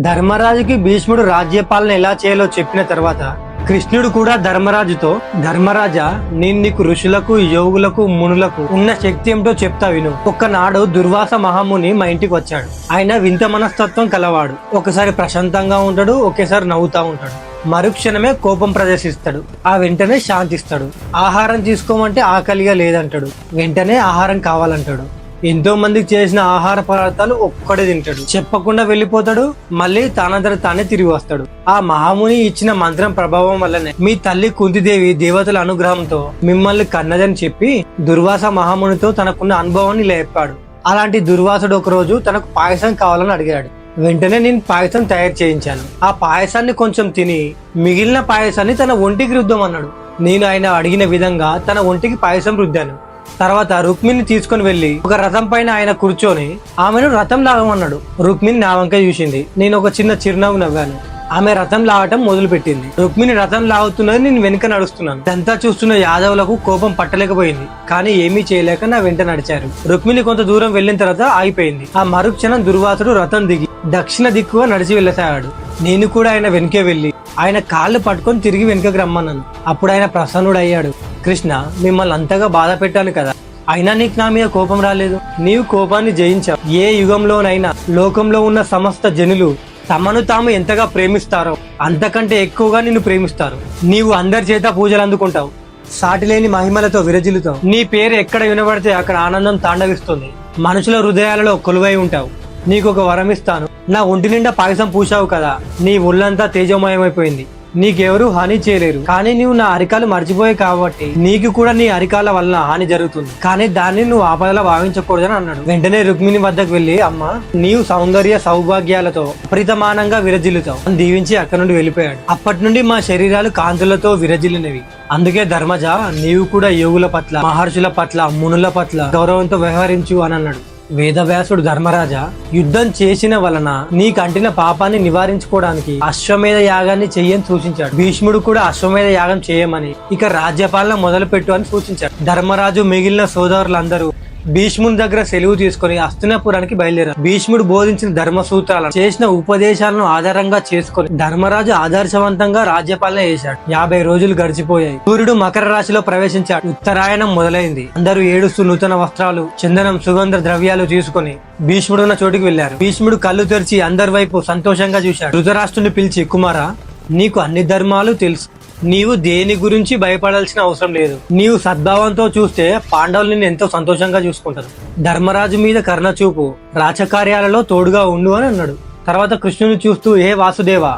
ధర్మరాజుకి భీష్ముడు రాజ్యపాలన ఎలా చేయాలో చెప్పిన తర్వాత కృష్ణుడు కూడా ధర్మరాజుతో ధర్మరాజా నేను నీకు ఋషులకు యోగులకు మునులకు ఉన్న శక్తి ఏమిటో చెప్తా విను. ఒక్కనాడు దుర్వాస మహాముని మా ఇంటికి వచ్చాడు. ఆయన వింత మనస్తత్వం కలవాడు. ఒకసారి ప్రశాంతంగా ఉంటాడు ఒకేసారి నవ్వుతా ఉంటాడు. మరుక్షణమే కోపం ప్రదర్శిస్తాడు. ఆ వెంటనే శాంతిస్తాడు. ఆహారం తీసుకోమంటే ఆకలిగా లేదంటాడు. వెంటనే ఆహారం కావాలంటాడు. ఎంతో మందికి చేసిన ఆహార పదార్థాలు ఒక్కడే తింటాడు. చెప్పకుండా వెళ్ళిపోతాడు మళ్ళీ తనంతట తానే తిరిగి వస్తాడు. ఆ మహాముని ఇచ్చిన మంత్రం ప్రభావం వల్లనే మీ తల్లి కుంతిదేవి దేవతల అనుగ్రహంతో మిమ్మల్ని కన్నదని చెప్పి దుర్వాస మహామునితో తనకున్న అనుభవాన్ని లేపాడు. అలాంటి దుర్వాసుడు ఒక రోజు తనకు పాయసం కావాలని అడిగాడు. వెంటనే నేను పాయసం తయారు చేయించాను. ఆ పాయసాన్ని కొంచెం తిని మిగిలిన పాయసాన్ని తన ఒంటికి రుద్దామన్నాడు. నేను ఆయన అడిగిన విధంగా తన ఒంటికి పాయసం రుద్దాను. తర్వాత రుక్మిణి తీసుకుని వెళ్ళి ఒక రథం పైన ఆయన కూర్చొని ఆమెను రథం లాగమన్నాడు. రుక్మిణి నా వంక చూసింది. నేను ఒక చిన్న చిరునవ్వు నవ్వాను. ఆమె రథం లాగటం మొదలు పెట్టింది రుక్మిణి రథం లాగుతున్నది నేను వెనుక నడుస్తున్నాను. ఇదంతా చూస్తున్న యాదవులకు కోపం పట్టలేకపోయింది. కానీ ఏమీ చేయలేక నా వెంట నడిచారు. రుక్మిణి కొంత దూరం వెళ్ళిన తర్వాత ఆగిపోయింది. ఆ మరుక్షణం దుర్వాసుడు రథం దిగి దక్షిణ దిక్కుగా నడిచి వెళ్ళసాగాడు నేను కూడా ఆయన వెనుకే వెళ్ళి ఆయన కాళ్ళు పట్టుకొని తిరిగి వెనుకకు రమ్మన్నాను. అప్పుడు ఆయన ప్రసన్నుడు అయ్యాడు కృష్ణ మిమ్మల్ని అంతగా బాధ పెట్టాను కదా. అయినా నీకు నా మీద కోపం రాలేదు. నీవు కోపాన్ని జయించావు. ఏ యుగంలోనైనా లోకంలో ఉన్న సమస్త జనులు తమను తాము ఎంతగా ప్రేమిస్తారో అంతకంటే ఎక్కువగా నిన్ను ప్రేమిస్తారు. నీవు అందరి చేత పూజలు అందుకుంటావు. సాటిలేని మహిమలతో విరజిల్లుతావు. నీ పేరు ఎక్కడ వినబడితే అక్కడ ఆనందం తాండవిస్తుంది. మనుషుల హృదయాలలో కొలువై ఉంటావు. నీకు ఒక వరం ఇస్తాను. నా ఒంటి నిండా పాయసం పూసావు కదా నీ ఒళ్ళంతా తేజోమయమైపోయింది. నీకెవరూ హాని చేయలేరు. కానీ నువ్వు నా అరికాలు మర్చిపోయావు కాబట్టి నీకు కూడా నీ అరికాల వలన హాని జరుగుతుంది. కానీ దాన్ని నువ్వు ఆపదలా భావించకూడదని అన్నాడు. వెంటనే రుక్మిణి వద్దకు వెళ్ళి అమ్మ నీవు సౌందర్య సౌభాగ్యాలతో అపరితమానంగా విరజిల్లుతావు అని దీవించి అక్కడి నుండి వెళ్ళిపోయాడు. అప్పటి నుండి మా శరీరాలు కాంతులతో విరజిల్లినవి. అందుకే ధర్మజ నీవు కూడా యోగుల పట్ల మహర్షుల పట్ల మునుల పట్ల గౌరవంతో వ్యవహరించు అని అన్నాడు. వేదవ్యాసుడు ధర్మరాజా యుద్ధం చేసిన వలన నీకంటిన పాపాన్ని నివారించుకోవడానికి అశ్వమేధ యాగాన్ని చెయ్యని సూచించాడు. భీష్ముడు కూడా అశ్వమేధ యాగం చేయమని ఇక రాజ్యపాలన మొదలు పెట్టు అని సూచించాడు. ధర్మరాజు మిగిలిన సోదరులందరూ భీష్ముని దగ్గర సెలవు తీసుకుని అస్తినపురానికి బయలుదేరారు. భీష్ముడు బోధించిన ధర్మ సూత్రాలను చేసిన ఉపదేశాలను ఆధారంగా చేసుకుని ధర్మరాజు ఆదర్శవంతంగా రాజ్యపాలన చేశాడు. యాభై రోజులు గడిచిపోయాయి. సూర్యుడు మకర రాశిలో ప్రవేశించాడు. ఉత్తరాయణం మొదలైంది. అందరూ ఏడుస్తూ నూతన వస్త్రాలు చందనం సుగంధ ద్రవ్యాలు తీసుకుని భీష్ముడు ఉన్న చోటుకి వెళ్ళారు భీష్ముడు కళ్ళు తెరిచి అందరి వైపు సంతోషంగా చూశాడు. ధృతరాష్ట్రుని పిలిచి కుమారా నీకు అన్ని ధర్మాలు తెలుసు. నీవు దేని గురించి భయపడాల్సిన అవసరం లేదు. నీవు సద్భావంతో చూస్తే పాండవులు నిన్ను ఎంతో సంతోషంగా చూసుకుంటారు. ధర్మరాజు మీద కర్ణ చూపు. రాచకార్యాలలో తోడుగా ఉండు అని అన్నాడు. తర్వాత కృష్ణుని చూస్తూ ఏ వాసుదేవ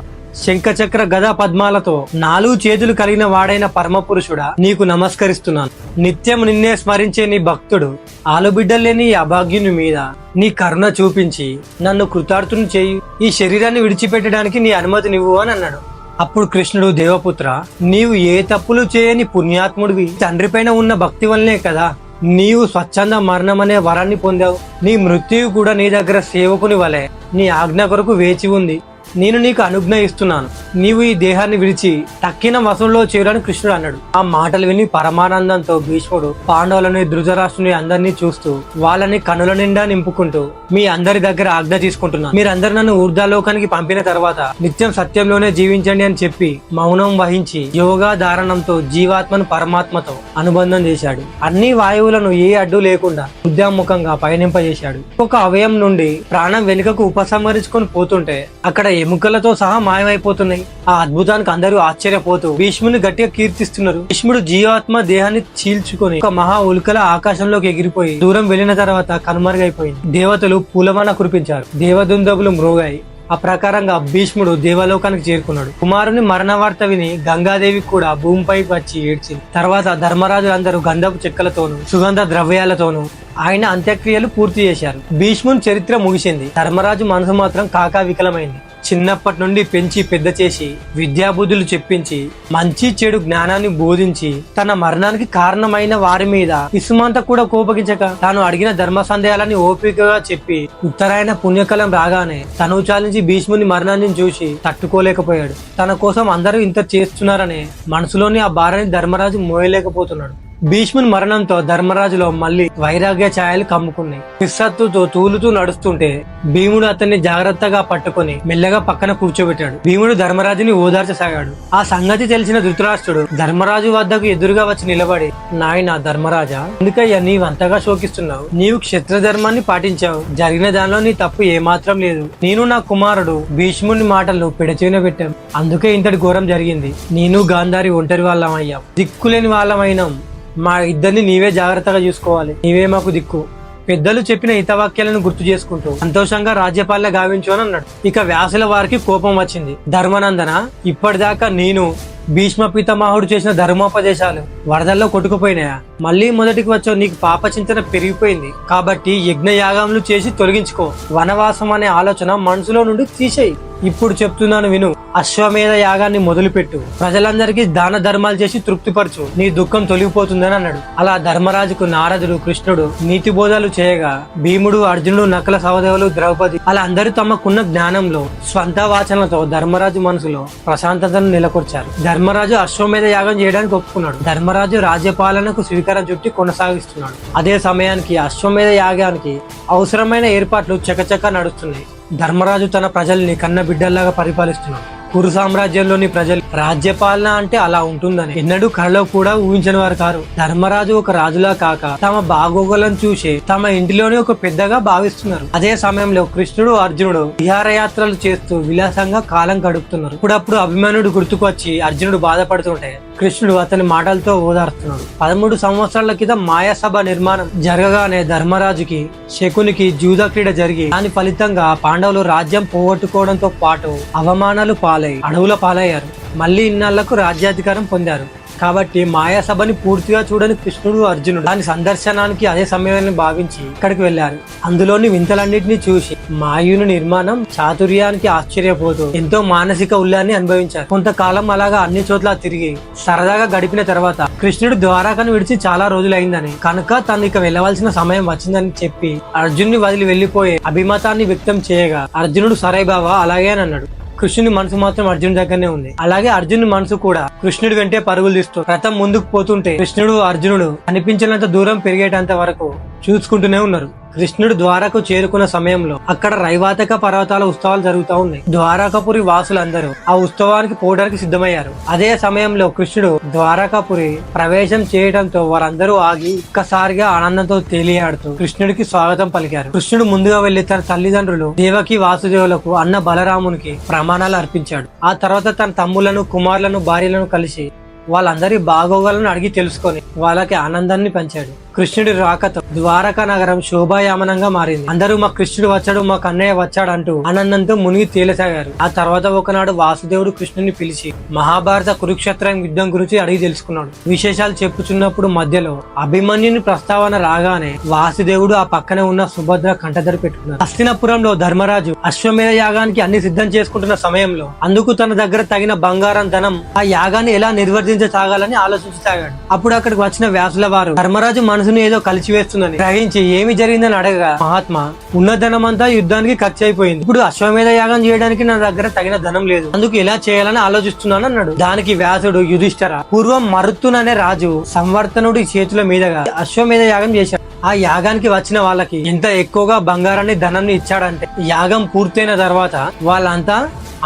శంఖచక్ర గదా పద్మాలతో నాలుగు చేతులు కలిగిన వాడైన పరమ పురుషుడా నీకు నమస్కరిస్తున్నాను. నిత్యం నిన్నే స్మరించే నీ భక్తుడు ఆలుబిడ్డలేని అభాగ్యుని మీద నీ కరుణ చూపించి నన్ను కృతార్థుని చేయి. ఈ శరీరాన్ని విడిచిపెట్టడానికి నీ అనుమతినివ్వు అని అన్నాడు. అప్పుడు కృష్ణుడు దేవపుత్ర నీవు ఏ తప్పులు చేయని పుణ్యాత్ముడివి. తండ్రి పైన ఉన్న భక్తి వల్లనే కదా నీవు స్వచ్ఛంద మరణం అనే వరాన్ని పొందావు. నీ మృత్యువు కూడా నీ దగ్గర సేవకుని వలె. నీ ఆజ్ఞ కొరకు వేచి ఉంది. నేను నీకు అనుజ్ఞ ఇస్తున్నాను నీవు ఈ దేహాన్ని విడిచి తక్కిన వసంలో చేరని కృష్ణుడు అన్నాడు. ఆ మాటలు విని పరమానందంతో భీష్ముడు పాండవులని ధృజరాష్ట్రుని అందరినీ చూస్తూ వాళ్ళని కనుల నిండా నింపుకుంటూ మీ అందరి దగ్గర ఆజ్ఞ తీసుకుంటున్నాను. మీరందరూ నన్ను ఊర్ధాలోకానికి పంపిన తర్వాత నిత్యం సత్యంలోనే జీవించండి అని చెప్పి మౌనం వహించి యోగా ధారణంతో జీవాత్మను పరమాత్మతో అనుబంధం చేశాడు. అన్ని వాయువులను ఏ అడ్డు లేకుండా ఉద్యాముఖంగా పయనింపజేశాడు. ఒక అవయం నుండి ప్రాణం వెనుకకు ఉపసంహరించుకొని పోతుంటే అక్కడ ఎముకలతో సహా మాయమైపోతున్నాయి. ఆ అద్భుతానికి అందరూ ఆశ్చర్యపోతూ భీష్ముని గట్టిగా కీర్తిస్తున్నారు. భీష్ముడు జీవాత్మ దేహాన్ని చీల్చుకొని ఒక మహా ఉల్కల ఆకాశంలోకి ఎగిరిపోయి దూరం వెళ్ళిన తర్వాత కనుమరుగైపోయింది. దేవతలు పూలమాన కురిపించారు. దేవదుందబులు మ్రోగాయి ఆ ప్రకారంగా భీష్ముడు దేవలోకానికి చేరుకున్నాడు. కుమారుని మరణ వార్త విని గంగాదేవి కూడా భూమిపై వచ్చి ఏడ్చింది. తర్వాత ధర్మరాజులందరూ గంధపు చెక్కలతోనూ సుగంధ ద్రవ్యాలతోనూ ఆయన అంత్యక్రియలు పూర్తి చేశారు. భీష్ముని చరిత్ర ముగిసింది. ధర్మరాజు మనసు మాత్రం కాకా వికలమైంది. చిన్నప్పటి నుండి పెంచి పెద్ద చేసి విద్యాబుద్ధులు చెప్పించి మంచి చెడు జ్ఞానాన్ని బోధించి తన మరణానికి కారణమైన వారి మీద ఇసుమంత కూడా కోపగించక తాను అడిగిన ధర్మ సందేహాలని ఓపికగా చెప్పి ఉత్తరాయణ పుణ్యకాలం రాగానే తను చాలించి భీష్ముని మరణాన్ని చూసి తట్టుకోలేకపోయాడు. తన కోసం అందరూ ఇంత చేస్తున్నారనే మనసులోని ఆ భారాన్ని ధర్మరాజు మోయలేకపోతున్నాడు. భీష్ముని మరణంతో ధర్మరాజులో మళ్ళీ వైరాగ్య ఛాయలు కమ్ముకున్నాయి. నిస్సత్తుతో తూలుతూ నడుస్తుంటే భీముడు అతన్ని జాగ్రత్తగా పట్టుకొని మెల్లగా పక్కన కూర్చోబెట్టాడు. భీముడు ధర్మరాజుని ఓదార్చసాగాడు. ఆ సంగతి తెలిసిన ధృతరాష్ట్రుడు ధర్మరాజు వద్దకు ఎదురుగా వచ్చి నిలబడి నాయన ధర్మరాజా ఎందుకయ్యా నీవంతగా శోకిస్తున్నావు? నీవు క్షత్ర ధర్మాన్ని పాటించావు. జరిగిన దానిలో నీ తప్పు ఏమాత్రం లేదు. నేను నా కుమారుడు భీష్ముని మాటలు పెడచేన పెట్టాం. అందుకే ఇంతటి ఘోరం జరిగింది. నేను గాంధారి ఒంటరి వాళ్ళం అయ్యాం దిక్కులేని వాళ్ళమైనాం. మా ఇద్దరిని నీవే జాగ్రత్తగా చూసుకోవాలి. నీవే మాకు దిక్కు. పెద్దలు చెప్పిన హితవాక్యాలను గుర్తు చేసుకుంటూ సంతోషంగా రాజ్యపాలన గావించు అని అన్నాడు. ఇక వ్యాసుల వారికి కోపం వచ్చింది. ధర్మనందన? ఇప్పటిదాకా నేను భీష్మ పితామహుడు చేసిన ధర్మోపదేశాలు వరదల్లో కొట్టుకుపోయినాయా? మళ్ళీ మొదటికి వచ్చావు నీకు పాప చింతన పెరిగిపోయింది. కాబట్టి యజ్ఞ యాగములు చేసి తొలగించుకో. వనవాసం అనే ఆలోచన మనసులో నుండి తీసేయి. ఇప్పుడు చెప్తున్నాను విను. అశ్వమేధ యాగాన్ని మొదలుపెట్టు. ప్రజలందరికీ దాన ధర్మాలు చేసి తృప్తిపరచు. నీ దుఃఖం తొలగిపోతుందని అన్నాడు. అలా ధర్మరాజుకు నారదుడు కృష్ణుడు నీతి బోధాలు చేయగా భీముడు అర్జునుడు నకల సహదేవులు ద్రౌపది అలా అందరూ తమకున్న జ్ఞానంలో స్వంత వాచనలతో ధర్మరాజు మనసులో ప్రశాంతతను నెలకొర్చారు. ధర్మరాజు అశ్వమేధ యాగం చేయడానికి ఒప్పుకున్నాడు. ధర్మరాజు రాజ్యపాలనకు స్వీకారం చుట్టి కొనసాగిస్తున్నాడు. అదే సమయానికి అశ్వమేధ యాగానికి అవసరమైన ఏర్పాట్లు చకచక నడుస్తున్నాయి. ధర్మరాజు తన ప్రజల్ని కన్న బిడ్డల్లాగా పరిపాలిస్తున్నాడు. కురు సామ్రాజ్యంలోని ప్రజలు రాజ్యపాలన అంటే అలా ఉంటుందని ఎన్నడూ కళలో కూడా ఊహించని వారు కారు. ధర్మరాజు ఒక రాజులా కాక తమ బాగోగులను చూసి తమ ఇంటిలోనే ఒక పెద్దగా భావిస్తున్నారు. అదే సమయంలో కృష్ణుడు అర్జునుడు విహారయాత్రలు చేస్తూ విలాసంగా కాలం గడుపుతున్నారు. ఇప్పుడప్పుడు అభిమానుడు గుర్తుకొచ్చి అర్జునుడు బాధపడుతుంటే కృష్ణుడు అతని మాటలతో ఓదార్స్తున్నాడు పదమూడు సంవత్సరాల క్రితం మాయాసభ నిర్మాణం జరగగానే ధర్మరాజుకి శకునికి జూద క్రీడ జరిగి దాని ఫలితంగా పాండవులు రాజ్యం పోగొట్టుకోవడంతో పాటు అవమానాలు పాలై అడవుల పాలయ్యారు. మళ్ళీ ఇన్నాళ్ళకు రాజ్యాధికారం పొందారు. కాబట్టి మాయాసభని పూర్తిగా చూడని కృష్ణుడు అర్జునుడు. దాని సందర్శనానికి అదే సమయాన్ని భావించి ఇక్కడికి వెళ్ళారు అందులోని వింతలన్నింటినీ చూసి మాయుని నిర్మాణం చాతుర్యానికి ఆశ్చర్యపోతూ ఎంతో మానసిక ఉల్లాన్ని అనుభవించారు. కొంతకాలం అలాగా అన్ని చోట్ల తిరిగి సరదాగా గడిపిన తర్వాత కృష్ణుడు ద్వారాకను విడిచి చాలా రోజులైందని కనుక తను ఇక వెళ్ళవలసిన సమయం వచ్చిందని చెప్పి అర్జున్ని వదిలి వెళ్ళిపోయే అభిమతాన్ని వ్యక్తం చేయగా అర్జునుడు సరే బావా అలాగే అని అన్నాడు. కృష్ణుని మనసు మాత్రం అర్జున్ దగ్గరనే ఉంది. అలాగే అర్జున్ మనసు కూడా కృష్ణుడి వెంటే పరుగులు తీస్తూ రథం ముందుకు పోతుంటే కృష్ణుడు అర్జునుడు అనిపించినంత దూరం పెరిగేటంత వరకు చూసుకుంటూనే ఉన్నారు. కృష్ణుడు ద్వారకు చేరుకున్న సమయంలో అక్కడ రైవాతక పర్వతాల ఉత్సవాలు జరుగుతూ ఉన్నాయి. ద్వారకాపురి వాసులందరూ ఆ ఉత్సవానికి పోవడానికి సిద్ధమయ్యారు. అదే సమయంలో కృష్ణుడు ద్వారకాపురి ప్రవేశం చేయడంతో వారందరూ ఆగి ఒక్కసారిగా ఆనందంతో తేలియాడుతూ కృష్ణుడికి స్వాగతం పలికారు. కృష్ణుడు ముందుగా వెళ్ళి తన తల్లిదండ్రులు దేవకి వాసుదేవులకు అన్న బలరామునికి ప్రమాణాలు అర్పించాడు. ఆ తర్వాత తన తమ్ములను కుమారులను భార్యలను కలిసి వాళ్ళందరి బాగోగులను అడిగి తెలుసుకొని వాళ్ళకి ఆనందాన్ని పంచాడు. కృష్ణుడి రాకతో ద్వారకా నగరం శోభాయామనంగా మారింది. అందరూ మా కృష్ణుడు వచ్చాడు మా కన్నయ్య వచ్చాడు అంటూ ఆనందంతో మునిగి తేలసాగారు. ఆ తర్వాత ఒకనాడు వాసుదేవుడు కృష్ణుని పిలిచి మహాభారత కురుక్షేత్రం యుద్ధం గురించి అడిగి తెలుసుకున్నాడు. విశేషాలు చెప్పుచున్నప్పుడు మధ్యలో అభిమన్యుని ప్రస్తావన రాగానే వాసుదేవుడు ఆ పక్కనే ఉన్న సుభద్ర కంటదరి పెట్టుకున్నారు. హస్తినపురంలో ధర్మరాజు అశ్వమేధ యాగానికి అన్ని సిద్ధం చేసుకుంటున్న సమయంలో అందుకు తన దగ్గర తగిన బంగారం ధనం ఆ యాగాన్ని ఎలా నిర్వర్తించసాగాలని ఆలోచించసాగాడు అప్పుడు అక్కడికి వచ్చిన వ్యాసుల వారు ధర్మరాజు మనసును ఏదో కలిసివేస్తుందని గ్రహించి ఏమి జరిగిందని అడగగా మహాత్మా ఉన్న ధనం అంతా యుద్ధానికి ఖర్చు అయిపోయింది ఇప్పుడు అశ్వమేధ యాగం చేయడానికి నా దగ్గర తగిన ధనం లేదు. అందుకు ఎలా చేయాలని ఆలోచిస్తున్నాను అన్నాడు. దానికి వ్యాసుడు యుధిష్ఠర పూర్వం మరుత్తుననే రాజు సంవర్తనుడి చేతుల మీదగా అశ్వమేధ యాగం చేశాడు. ఆ యాగానికి వచ్చిన వాళ్ళకి ఎంత ఎక్కువగా బంగారాన్ని ధనాన్ని ఇచ్చాడంటే యాగం పూర్తయిన తర్వాత వాళ్ళంతా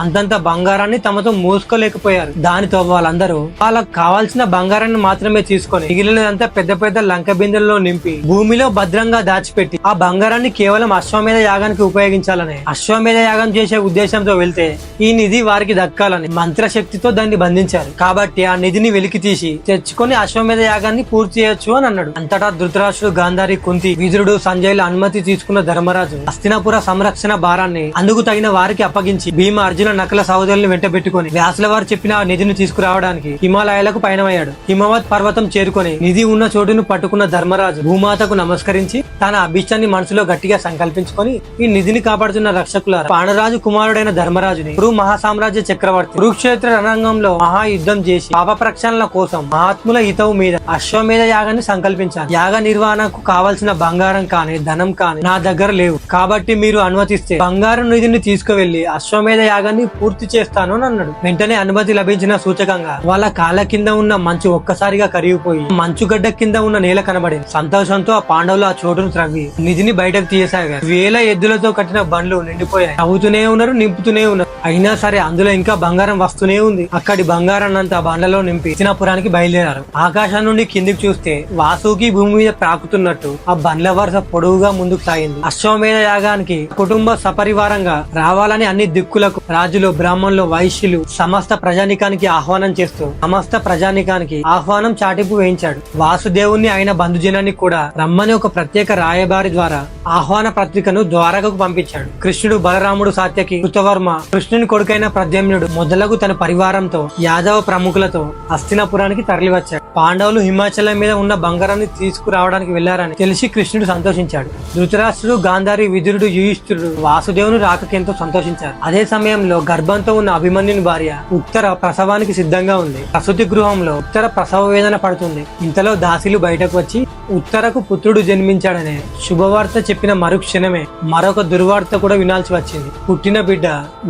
అంతంత బంగారాన్ని తమతో మోసుకోలేకపోయారు. దానితో వాళ్ళందరూ వాళ్ళకు కావాల్సిన బంగారాన్ని మాత్రమే తీసుకొని మిగిలినదంతా పెద్ద పెద్ద లంక బిందెల్లో నింపి భూమిలో భద్రంగా దాచిపెట్టి ఆ బంగారాన్ని కేవలం అశ్వమేధ యాగానికి ఉపయోగించాలని. అశ్వమేధ యాగం చేసే ఉద్దేశంతో వెళ్తే ఈ నిధి వారికి దక్కాలని మంత్రశక్తితో దాన్ని బంధించారు. కాబట్టి ఆ నిధిని వెలికి తీసి తెచ్చుకొని అశ్వమేధ యాగాన్ని పూర్తి చేయొచ్చు అని అన్నాడు. అంతటా ధృతరాష్ట్రుడు గాంధారి కుంతి విదురుడు సంజయ్ల అనుమతి తీసుకున్న ధర్మరాజు హస్తినాపుర సంరక్షణ భారాన్ని అందుకు తగిన వారికి అప్పగించి భీమ అర్జున నకల సహోదరులను వెంట పెట్టుకుని వ్యాసుల వారు చెప్పిన ఆ నిధిని తీసుకురావడానికి హిమాలయాలకు పయనమయ్యాడు. హిమవత్ పర్వతం చేరుకొని నిధి ఉన్న చోటును పట్టుకున్న ధర్మరాజు భూమాతకు నమస్కరించి తన అభిష్టాన్ని మనసులో గట్టిగా సంకల్పించుకొని ఈ నిధిని కాపాడుతున్న రక్షకుల పాండరాజు కుమారుడైన ధర్మరాజుని కురు మహాసామ్రాజ్య చక్రవర్తి కురుక్షేత్ర రణరంగంలో మహాయుద్ధం చేసి పాప ప్రక్షాళన కోసం మహాత్ముల హితవు మీద అశ్వమేధ యాగాన్ని సంకల్పించాను యాగ నిర్వహణకు కావలసిన బంగారం కానీ ధనం కానీ నా దగ్గర లేవు. కాబట్టి మీరు అనుమతిస్తే బంగారం నిధిని తీసుకువెళ్ళి అశ్వమేధ యాగం యాగాన్ని పూర్తి చేస్తాను అని అన్నాడు. వెంటనే అనుమతి లభించిన సూచకంగా వాళ్ళ కాళ్ళ కింద ఉన్న మంచు ఒక్కసారిగా కరిగిపోయి మంచుగడ్డ కింద ఉన్న నేల కనబడింది. సంతోషంతో ఆ పాండవులు ఆ చోటును త్రవ్వి నిధిని బయటకు తీయసాగారు వేల ఎద్దులతో కట్టిన బండ్లు నిండిపోయాయి. నవ్వుతూనే ఉన్నారు నింపుతూనే ఉన్నారు. అయినా సరే అందులో ఇంకా బంగారం వస్తూనే ఉంది. అక్కడి బంగారాన్ని అంతా బండలో నింపి చిన్నపురానికి బయలుదేరారు. ఆకాశం నుండి కిందికి చూస్తే వాసుకి భూమి మీద ప్రాకుతున్నట్టు ఆ బండ్ల వరుస పొడవుగా ముందుకు సాగింది. అశ్వమేధ యాగానికి కుటుంబ సపరివారంగా రావాలని అన్ని దిక్కులకు రాజులు బ్రాహ్మణులు వైశ్యులు సమస్త ప్రజానికానికి ఆహ్వానం చేస్తూ సమస్త ప్రజానికానికి ఆహ్వానం చాటింపు వేయించాడు. వాసుదేవుని ఆయన బంధుజనానికి కూడా రమ్మని ఒక ప్రత్యేక రాయబారి ద్వారా ఆహ్వాన పత్రికను ద్వారకకు పంపించాడు. కృష్ణుడు బలరాముడు సాత్యకి కృతవర్మ కృష్ణుని కొడుకైన ప్రద్యమ్యుడు మొదలగు తన పరివారంతో యాదవ ప్రముఖులతో హస్తినాపురానికి తరలివచ్చాడు. పాండవులు హిమాచలం మీద ఉన్న బంగారాన్ని తీసుకురావడానికి వెళ్ళారని తెలిసి కృష్ణుడు సంతోషించాడు. ధృతరాష్ట్రుడు గాంధారి విదురుడు యుయుష్ఠుడు వాసుదేవుని రాకకి ఎంతో సంతోషించారు. అదే సమయంలో గర్భంతో ఉన్న అభిమన్యుని భార్య ఉత్తర ప్రసవానికి సిద్ధంగా ఉంది. ప్రసూతి గృహంలో ఉత్తర ప్రసవ వేదన పడుతుంది. ఇంతలో దాసిలు బయటకు వచ్చి ఉత్తరకు పుత్రుడు జన్మించాడనే శుభవార్త చెప్పిన మరుక్షణమే మరొక దుర్వార్త కూడా వినాల్సి వచ్చింది. పుట్టిన బిడ్డ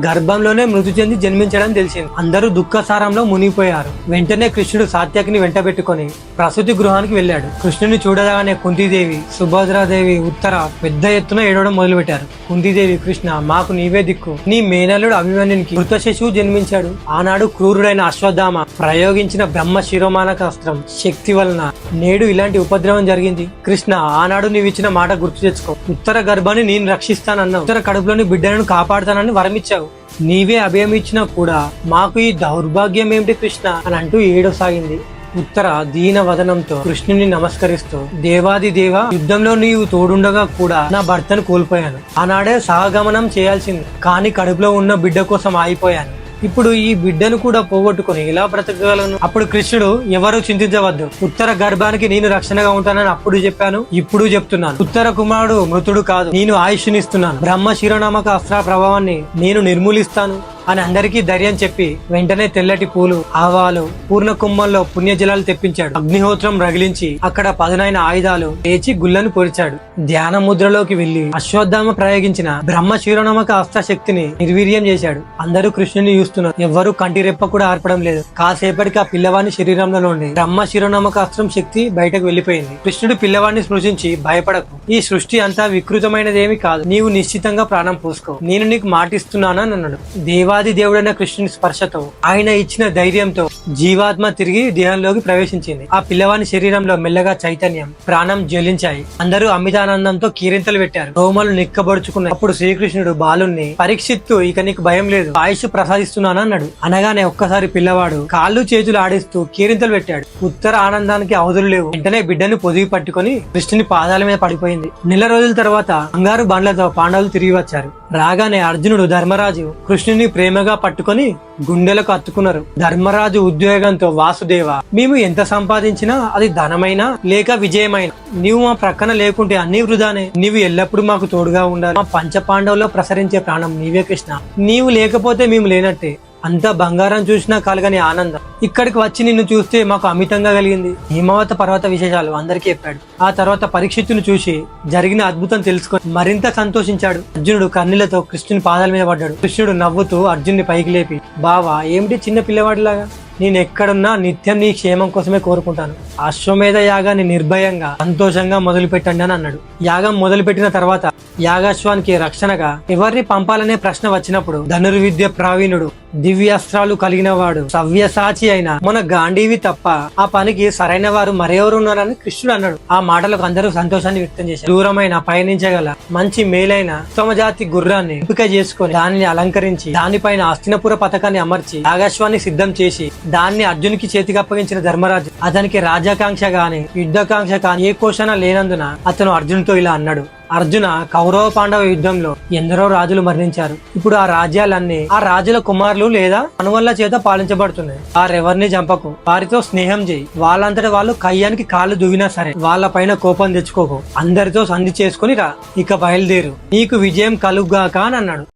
గర్భంలోనే మృతి చెంది జన్మించడం తెలిసింది. అందరూ దుఃఖసారంలో మునిగిపోయారు. వెంటనే కృష్ణుడు సాత్యకిని వెంటబెట్టుకుని ప్రసూతి గృహానికి వెళ్ళాడు. కృష్ణుని చూడగానే కుంతీదేవి సుభద్రాదేవి ఉత్తర పెద్ద ఎత్తున ఏడవడం మొదలుపెట్టారు. కుంతీదేవి కృష్ణ మాకు నీవే దిక్కు. నీ మేనల్లుడు అభిమన్యునికి మృత శిశువు జన్మించాడు. ఆనాడు క్రూరుడైన అశ్వత్థామ ప్రయోగించిన బ్రహ్మ శిరోమానక అస్త్రం శక్తి వలన నేడు ఇలాంటి ఉపద్రవం జరిగింది. కృష్ణ ఆనాడు నీవిచ్చిన మాట గుర్తు తెచ్చుకో. ఉత్తర గర్భాన్ని నేను రక్షిస్తానన్నావు. ఉత్తర కడుపులోని బిడ్డలను కాపాడుతానని వరమిచ్చావు. నీవే అభయం ఇచ్చినా కూడా మాకు ఈ దౌర్భాగ్యం ఏమిటి కృష్ణ? అని అంటూ ఏడవసాగింది. ఉత్తర దీన వదనంతో కృష్ణుని నమస్కరిస్తూ దేవాది దేవ యుద్ధంలో నీవు తోడుండగా కూడా నా భర్తను కోల్పోయాను. ఆనాడే సహగమనం చేయాల్సింది కానీ కడుపులో ఉన్న బిడ్డ కోసం ఆగిపోయాను. ఇప్పుడు ఈ బిడ్డను కూడా పోగొట్టుకుని ఎలా బ్రతకగలను? అప్పుడు కృష్ణుడు ఎవరు చింతించవద్దు. ఉత్తర గర్భానికి నేను రక్షణగా ఉంటానని అప్పుడు చెప్పాను ఇప్పుడు చెప్తున్నాను. ఉత్తర కుమారుడు మృతుడు కాదు నేను ఆయుష్నిస్తున్నాను. బ్రహ్మ శిరోనామక అస్త్ర ప్రభావాన్ని నేను నిర్మూలిస్తాను. అని అందరికీ ధైర్యం చెప్పి వెంటనే తెల్లటి పూలు ఆవాలు పూర్ణ కుంభంలో పుణ్యజలాలు తెప్పించాడు. అగ్నిహోత్రం రగిలించి అక్కడ పదునైన ఆయుధాలు లేచి గుళ్ళను పొరిచాడు ధ్యాన ముద్రలోకి వెళ్ళి అశ్వత్థామ ప్రయోగించిన బ్రహ్మ శిరోనామక అస్త్ర శక్తిని నిర్వీర్యం చేశాడు. అందరూ కృష్ణుని చూస్తున్నారు. ఎవ్వరూ కంటి రెప్ప కూడా ఆర్పడం లేదు. కాసేపటికి ఆ పిల్లవాని శరీరంలో నుండి బ్రహ్మ శిరోనామక అస్త్రం శక్తి బయటకు వెళ్ళిపోయింది కృష్ణుడు పిల్లవాడిని స్పృశించి భయపడకు. ఈ సృష్టి అంతా వికృతమైనదేమి కాదు. నీవు నిశ్చితంగా ప్రాణం పోసుకో. నేను నీకు మాటిస్తున్నానని అన్నాడు. దేవ దేవాది దేవుడైన కృష్ణుని స్పర్శతో ఆయన ఇచ్చిన ధైర్యంతో జీవాత్మ తిరిగి దేహంలోకి ప్రవేశించింది. ఆ పిల్లవాని శరీరంలో మెల్లగా చైతన్యం ప్రాణం జ్వలించాయి. అందరూ అమితానందంతో కీరింతలు పెట్టారు. రోమలు నిక్కబడుచుకున్నాయి అప్పుడు శ్రీకృష్ణుడు బాలుణ్ణి పరీక్షిత్తు ఇక నీకు భయం లేదు. ఆయుష్ ప్రసాదిస్తున్నాను అన్నాడు. అనగానే ఒక్కసారి పిల్లవాడు కాళ్ళు చేతులు ఆడిస్తూ కీరింతలు పెట్టాడు. ఉత్తర ఆనందానికి అవధులు లేవు. వెంటనే బిడ్డను పొదిగి పట్టుకొని కృష్ణుని పాదాల మీద పడిపోయింది. నెల రోజుల తర్వాత బంగారు బండ్లతో పాండవులు తిరిగి వచ్చారు. రాగానే అర్జునుడు ధర్మరాజు కృష్ణుని ప్రేమగా పట్టుకొని గుండెలకు అత్తుకున్నారు ధర్మరాజు ఉద్యోగంతో వాసుదేవ మేము ఎంత సంపాదించినా అది ధనమైనా లేక విజయమైన? నీవు మా ప్రక్కన లేకుంటే అన్ని వృధానే. నీవు ఎల్లప్పుడూ మాకు తోడుగా ఉండాలి. మా పంచపాండవులో ప్రసరించే ప్రాణం నీవే కృష్ణ. నీవు లేకపోతే మేము లేనట్టే. అంతా బంగారం చూసినా కలగని ఆనందం. ఇక్కడికి వచ్చి నిన్ను చూస్తే మాకు అమితంగా కలిగింది. హిమవత పర్వత విశేషాలు అందరికీ చెప్పాడు. ఆ తర్వాత పరీక్షిత్తును చూసి జరిగిన అద్భుతం తెలుసుకొని మరింత సంతోషించాడు. అర్జునుడు కన్నీళ్ళతో కృష్ణుని పాదాల మీద పడ్డాడు. కృష్ణుడు నవ్వుతూ అర్జున్ని పైకి లేపి బావా ఏమిటి చిన్న పిల్లవాడిలాగా? నేను ఎక్కడున్నా నిత్యం నీ క్షేమం కోసమే కోరుకుంటాను. అశ్వమేధ యాగాన్ని నిర్భయంగా సంతోషంగా మొదలు పెట్టండి అని అన్నాడు. యాగం మొదలుపెట్టిన తర్వాత యాగాశ్వానికి రక్షణగా ఎవరిని పంపాలనే ప్రశ్న వచ్చినప్పుడు ధనుర్విద్య ప్రావీణుడు దివ్యాస్త్రాలు కలిగిన వాడు సవ్యసాచి అయిన మన గాంధీవి తప్ప ఆ పనికి సరైన వారు మరెవరు ఉన్నారని కృష్ణుడు అన్నాడు. ఆ మాటలకు అందరూ సంతోషాన్ని వ్యక్తం చేశారు. దూరమైన పయనించగల మంచి మేలైన ఉత్తమ గుర్రాన్ని ఎంపిక చేసుకొని దానిని అలంకరించి దానిపైన అస్తినపుర పథకాన్ని అమర్చి యాగాశ్వాన్ని సిద్ధం చేసి దాన్ని అర్జునికి చేతికి అప్పగించిన ధర్మరాజు అతనికి రాజాకాంక్ష గాని యుద్ధకాంక్ష కాని ఏ కోశన లేనందున అతను అర్జున్తో ఇలా అన్నాడు. అర్జున కౌరవ పాండవ యుద్ధంలో ఎందరో రాజులు మరణించారు. ఇప్పుడు ఆ రాజ్యాలన్నీ ఆ రాజుల కుమారులు లేదా అనువల్ల చేత పాలించబడుతున్నాయి. వారెవరిని చంపకు. వారితో స్నేహం చేయి. వాళ్ళంతటి వాళ్ళు కయ్యానికి కాళ్ళు దువ్వినా సరే వాళ్ళ పైన కోపం తెచ్చుకోకు. అందరితో సంధి చేసుకుని రా. ఇక బయలుదేరు. నీకు విజయం కలుగ్గాక అని అన్నాడు.